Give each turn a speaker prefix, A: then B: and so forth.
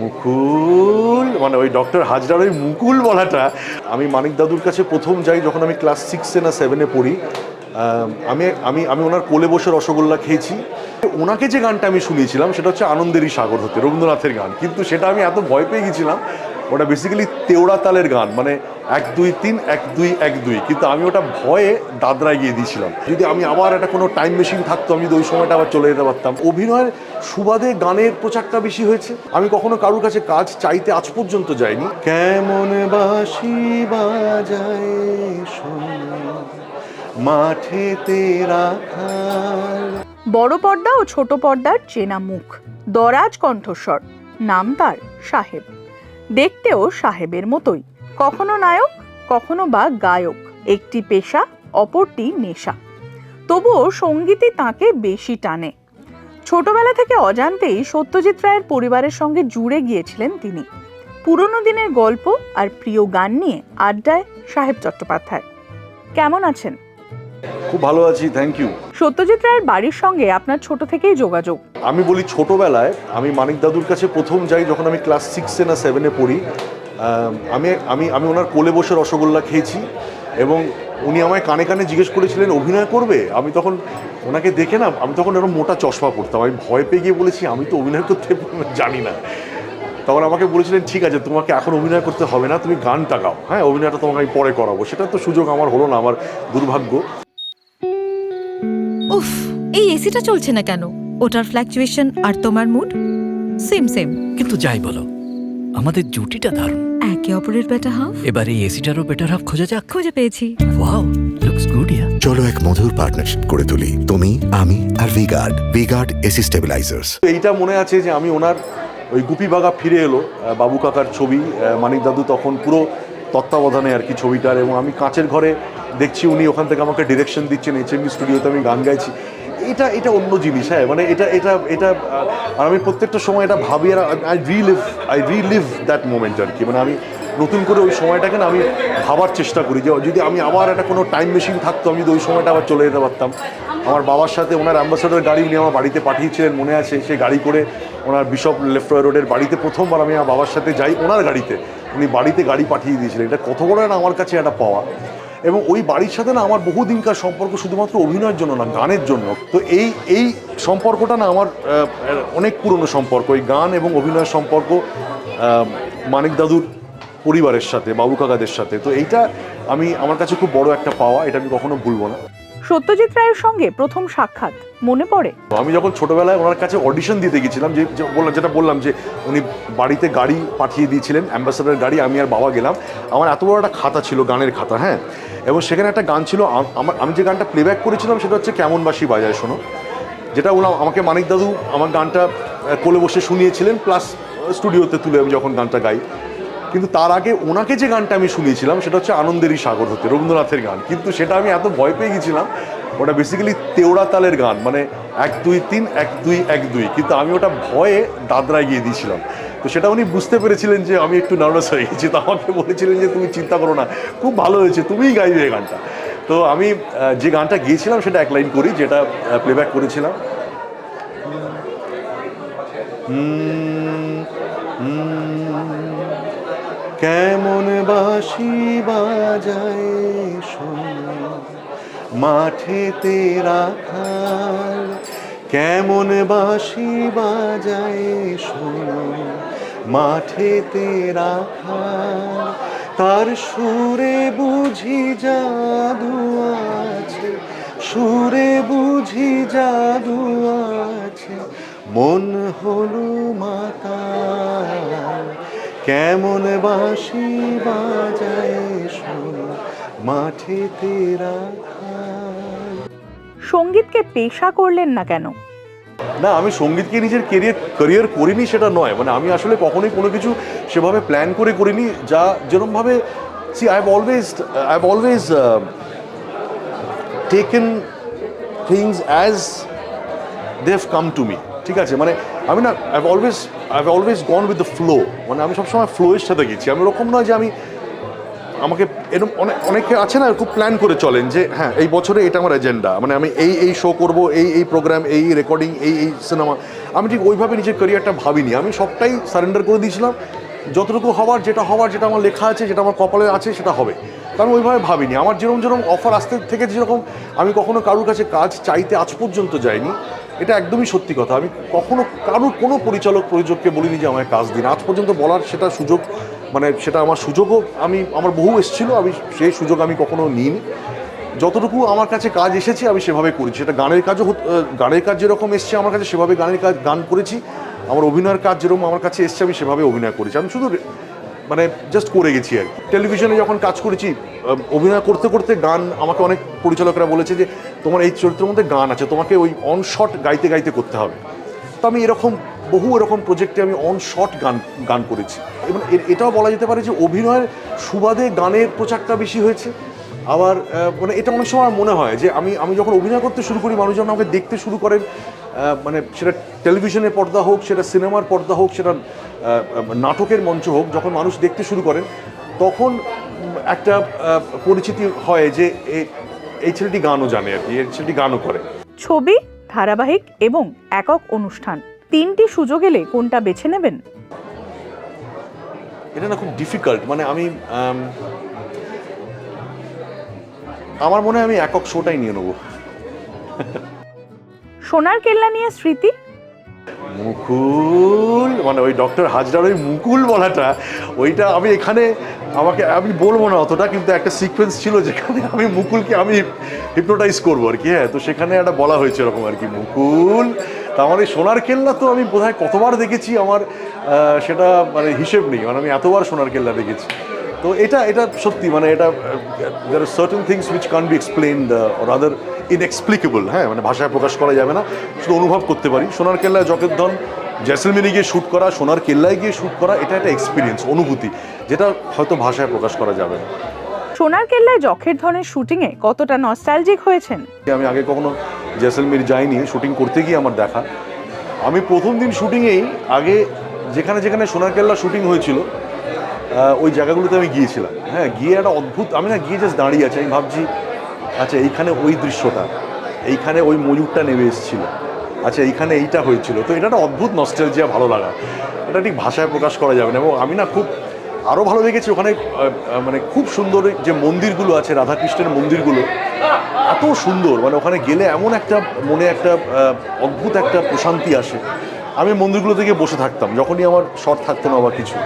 A: মুকুল মানে ওই ডক্টর হাজরার ওই মুকুল বলাটা। আমি মানিক দাদুর কাছে প্রথম যাই যখন আমি ক্লাস সিক্সে না সেভেনে পড়ি। আমি আমি আমি ওনার কোলে বসে রসগোল্লা খেয়েছি। ওনাকে যে গানটা আমি শুনিয়েছিলাম, সেটা হচ্ছে আনন্দেরই সাগর হতে, রবীন্দ্রনাথের গান। কিন্তু সেটা আমি এত ভয় পেয়ে গেছিলাম ওটা বেসিক্যালি তেওড়া তালের গান মানে এক দুই তিন, এক দুই এক দুই। কিন্তু আমি ওটা ভয়ে দাদরায় গিয়ে দিয়েছিলাম। যদি আমি আবার একটা কোনো টাইম মেশিন থাকতো, আমি যদি ওই সময়টা আবার চলে যেতে পারতাম। অভিনয়ের সুবাদে গানের প্রচারটা বেশি হয়েছে। আমি কখনো কারোর কাছে কাজ চাইতে আজ পর্যন্ত যাইনি। কেমন বাসি বাজায়
B: বড় পর্দা ও ছোট পর্দার চেনা মুখ। দরাজ কণ্ঠস্বর। নাম তার সাহেব। দেখতেও সাহেবের মতোই। কখনো নায়ক, কখনো বা গায়ক। একটি পেশা, অপরটি নেশা। তবুও সঙ্গীতই তাকে বেশি টানে। ছোটবেলা থেকে অজান্তেই সত্যজিৎ রায়ের পরিবারের সঙ্গে জুড়ে গিয়েছিলেন তিনি। পুরনো দিনের গল্প আর প্রিয় গান নিয়ে আড্ডায় সাহেব চট্টোপাধ্যায়। কেমন আছেন?
A: খুব ভালো আছি থ্যাংক ইউ
B: সত্যজিৎ রায়ের বাড়ির সঙ্গে আপনার ছোট থেকেই যোগাযোগ।
A: আমি বলি ছোটবেলায় আমি মানিক দাদুর কাছে প্রথম যাই যখন আমি ক্লাস সিক্সে না সেভেনে পড়ি আমি আমি আমি ওনার কোলে বসে রসগোল্লা খেয়েছি এবং উনি আমায় কানে কানে জিজ্ঞেস করেছিলেন, অভিনয় করবে? আমি তখন ওনাকে দেখে না, আমি তখন এরকম মোটা চশমা পড়তাম আমি ভয় পেয়ে গিয়ে বলেছি, আমি তো অভিনয় করতে জানি না। তখন আমাকে বলেছিলেন, ঠিক আছে, তোমাকে এখন অভিনয় করতে হবে না, তুমি গানটা গাও হ্যাঁ অভিনয়টা তোমাকে আমি পরে করাবো। সেটা তো সুযোগ আমার হলো না, আমার দুর্ভাগ্য।
C: উফ এই এসিটা চলছে না কেন? ওটার ফ্ল্যাকচুয়েশন আর তোমার মুড সেম সেম
D: কিন্তু যাই বলো আমাদের জুটিটা দারুণ।
C: একে অপরের বেটা হাফ
D: এবার এই এসিটারও বেটার হাফ খোঁজা যাক।
C: খুঁজে পেয়েছি।
D: ওয়াও লুকস গুড ইয়া
E: চলো এক মধুর পার্টনারশিপ করে তুলি তুমি আমি আর V Guard V Guard AC stabilizers
A: এইটা মনে আছে যে আমি ওনার ওই গুপি বাগা ফিরে এলো বাবু কাকার ছবি মানিক দাদু তখন পুরো তত্ত্বাবধানে আর কি ছবিটার, এবং আমি কাঁচের ঘরে দেখছি উনি ওখান থেকে আমাকে ডিরেকশন দিচ্ছেন এইচএমবি স্টুডিওতে আমি গান গাইছি। এটা এটা অন্য জিনিস হ্যাঁ মানে এটা এটা এটা, আর আমি প্রত্যেকটা সময় এটা ভাবি আর I relive I relive that moment আর কি। মানে আমি নতুন করে ওই সময়টাকে না আমি ভাবার চেষ্টা করি যে যদি আমি আবার একটা কোনো টাইম মেশিন থাকতো, আমি যদি ওই সময়টা আবার চলে যেতে পারতাম। আমার বাবার সাথে ওনার অ্যাম্বাসাডার গাড়ি উনি আমার বাড়িতে পাঠিয়েছিলেন, মনে আছে? সেই গাড়ি করে ওনার বিশপ লেফ্টওয়ে রোডের বাড়িতে প্রথমবার আমি আমার বাবার সাথে যাই ওনার গাড়িতে। উনি বাড়িতে গাড়ি পাঠিয়ে দিয়েছিলেন। এটা কত বড় না আমার কাছে একটা পাওয়া। এবং ওই বাড়ির সাথে না আমার বহুদিনকার সম্পর্ক শুধুমাত্র অভিনয়ের জন্য না, গানের জন্য। তো এই এই সম্পর্কটা না আমার অনেক পুরনো সম্পর্ক। এই গান এবং অভিনয়ের সম্পর্ক মানিক দাদুর পরিবারের সাথে বাবু কাকাদের সাথে। তো এইটা আমি, আমার কাছে খুব বড় একটা পাওয়া। এটা আমি কখনো ভুলবো না।
B: সত্যজিৎ রায়ের সঙ্গে প্রথম সাক্ষাৎ, মনে পড়ে?
A: আমি যখন ছোটবেলায় ওনার কাছে অডিশন দিতে গেছিলাম, যে বললাম, যেটা বললাম যে, উনি বাড়িতে গাড়ি পাঠিয়ে দিয়েছিলেন অ্যাম্বাসাডার গাড়ি, আমি আর বাবা গেলাম। আমার এত বড় একটা খাতা ছিল, গানের খাতা হ্যাঁ? এবং সেখানে একটা গান ছিল আমার, আমি যে গানটা প্লেব্যাক করেছিলাম, সেটা হচ্ছে কেমন বাসি বাজায়, শোনো। যেটা ওনা আমাকে মানিক দাদু আমার গানটা কোলে বসে শুনিয়েছিলেন প্লাস স্টুডিওতে তুলে আমি যখন গানটা গাই। কিন্তু তার আগে ওনাকে যে গানটা আমি শুনিয়েছিলাম সেটা হচ্ছে আনন্দেরই সাগর হতে রবীন্দ্রনাথের গান। কিন্তু সেটা আমি এত ভয় পেয়ে গেছিলাম ওটা বেসিক্যালি তেওড়া তালের গান মানে এক দুই তিন এক দুই এক দুই। কিন্তু আমি ওটা ভয়ে দাদরায় গিয়ে দিয়েছিলাম। তো সেটা উনি বুঝতে পেরেছিলেন যে আমি একটু নার্ভাস হয়ে গেছি। তো আমাকে বলেছিলেন যে তুমি চিন্তা করো না খুব ভালো হয়েছে তুমিই গাইবে এই গানটা। তো আমি যে গানটা গিয়েছিলাম সেটা এক লাইন করি যেটা প্লেব্যাক করেছিলাম। হুম, কেমন বাসি বাজায় মাঠেতে রাখাল, কেমন বাসি বাজায় শোনো মাঠেতে রাখাল, তার সুরে বুঝি জাদু আছে, সুরে বুঝি জাদু আছে। মন হলো মাতাল। কেমন বাসি বাজায় শোনো মাঠেতে রাখাল
B: সঙ্গীতকে পেশা করলেন না কেন?
A: না আমি সঙ্গীতকে নিজের কেরিয়ার ক্যারিয়ার করিনি সেটা নয়। মানে আমি আসলে কখনোই কোনো কিছু সেভাবে প্ল্যান করে করিনি। যা যেরমভাবে see I have always I have always taken things as they come to me ঠিক আছে? মানে আমি না I have always I always gone with the flow মানে আমি সবসময় ফ্লোয়ের সাথে গেছি। আমি ওরকম নয় যে আমি আমাকে এরকম অনেক অনেকে আছে না খুব প্ল্যান করে চলেন যে হ্যাঁ এই বছরে এটা আমার এজেন্ডা মানে আমি এই এই শো করব, এই এই প্রোগ্রাম এই রেকর্ডিং এই এই সিনেমা আমি ঠিক ওইভাবে নিজের ক্যারিয়ারটা ভাবিনি। আমি সবটাই সারেন্ডার করে দিয়েছিলাম। যতটুকু হওয়ার, যেটা হওয়ার, যেটা আমার লেখা আছে, যেটা আমার কপালে আছে, সেটা হবে। কারণ ওইভাবে ভাবিনি। আমার যেরকম যেরকম অফার আসতে থেকে যেরকম, আমি কখনো কারোর কাছে কাজ চাইতে আজ পর্যন্ত যাইনি। এটা একদমই সত্যি কথা। আমি কখনো কারোর কোনো পরিচালক প্রযোজককে বলিনি যে আমায় কাজ দিন। আজ পর্যন্ত বলার সেটা সুযোগ মানে সেটা আমার সুযোগও আমি, আমার বহু এসেছিল, আমি সেই সুযোগ আমি কখনো নিইনি। যতটুকু আমার কাছে কাজ এসেছে, আমি সেভাবে করেছি। সেটা গানের কাজও গানের কাজ যেরকম এসছে, আমার কাছে সেভাবে গানের কাজ, গান করেছি। আমার অভিনয়ের কাজ যেরকম আমার কাছে এসছে, আমি সেভাবে অভিনয় করেছি। আমি শুধু মানে জাস্ট করে গেছি আর। টেলিভিশনে যখন কাজ করেছি অভিনয় করতে করতে গান আমাকে অনেক পরিচালকরা বলেছে যে, তোমার এই চরিত্রের মধ্যে গান আছে, তোমাকে ওই অন শট গাইতে গাইতে করতে হবে। তো আমি এরকম বহু এরকম প্রজেক্টে আমি অন শট গান গান করেছি। এবং এটাও বলা যেতে পারে যে অভিনয়ের সুবাদে গানের প্রচারটা বেশি হয়েছে। আবার মানে এটা অনেক সময় মনে হয় যে, আমি আমি যখন অভিনয় করতে শুরু করি মানুষ যখন আমাকে দেখতে শুরু করেন মানে সেটা টেলিভিশনের পর্দা হোক, সেটা সিনেমার পর্দা হোক, সেটা নাটকের মঞ্চ হোক যখন মানুষ দেখতে শুরু করেন তখন একটা পরিচিতি হয় যে এই ছেলেটি গানও জানে আর কি এই ছেলেটি গানও করে।
B: ছবি ধারাবাহিক এবং একক অনুষ্ঠান। তিনটি সুযোগ এলে কোনটা বেছে নেবেন?
A: এটা না খুব ডিফিকাল্ট মানে আমি আমার মনে হয় আমি একক শোটাই নিয়ে নেব।
B: সোনার কেল্লা নিয়ে স্মৃতি?
A: মুকুল মানে ওই ডক্টর হাজরার ওই মুকুল বলাটা, ওইটা আমি এখানে আমাকে, আমি বলব না অতটা, কিন্তু একটা সিকোয়েন্স ছিল যেখানে আমি মুকুলকে, আমি হিপনোটাইজ করব আর কি হ্যাঁ তো সেখানে একটা বলা হয়েছে এরকম আর কি, মুকুল। তা আমার এই সোনার কেল্লা তো আমি বোধহয় কতবার দেখেছি, আমার সেটা মানে হিসেব নেই মানে আমি এতবার সোনার কেল্লা দেখেছি। তো এটা এটা সত্যি মানে এটা there are certain things which can be explained or other inexplicable হ্যাঁ? মানে ভাষায় প্রকাশ করা যাবে না। শুধু অনুভব করতে পারি। সোনার কেল্লায় জকের ধন জেসলমেনে গিয়ে শ্যুট করা সোনার কেল্লায় গিয়ে শ্যুট করা এটা একটা এক্সপিরিয়েন্স অনুভূতি যেটা হয়তো ভাষায় প্রকাশ করা যাবে না।
B: সোনার কেল্লায় যখের ধনের শুটিংয়ে কতটা নস্টালজিক হয়েছেন?
A: আমি আগে কখনো জেসলমের যাইনি শুটিং করতে গিয়ে আমার দেখা। আমি প্রথম দিন শুটিংয়েই আগে যেখানে যেখানে সোনার কেল্লা শুটিং হয়েছিল ওই জায়গাগুলোতে আমি গিয়েছিলাম। হ্যাঁ গিয়ে একটা অদ্ভুত, আমি না গিয়ে জাস্ট দাঁড়িয়ে আছি, আমি ভাবছি আচ্ছা এইখানে ওই দৃশ্যটা, এইখানে ওই ময়ূরটা নেমে এসেছিল। আচ্ছা এইখানে এইটা হয়েছিল। তো এটা একটা অদ্ভুত নস্টালজিয়া ভালো লাগা। এটা ঠিক ভাষায় প্রকাশ করা যাবে না এবং আমি না খুব আরও ভালো লেগেছে ওখানে মানে খুব সুন্দর যে মন্দিরগুলো আছে, রাধাকৃষ্ণের মন্দিরগুলো, এত সুন্দর। মানে ওখানে গেলে এমন একটা মনে একটা অদ্ভুত একটা প্রশান্তি আসে। আমি মন্দিরগুলো থেকে বসে থাকতাম, যখনই আমার শট থাকতো না বা কিছু।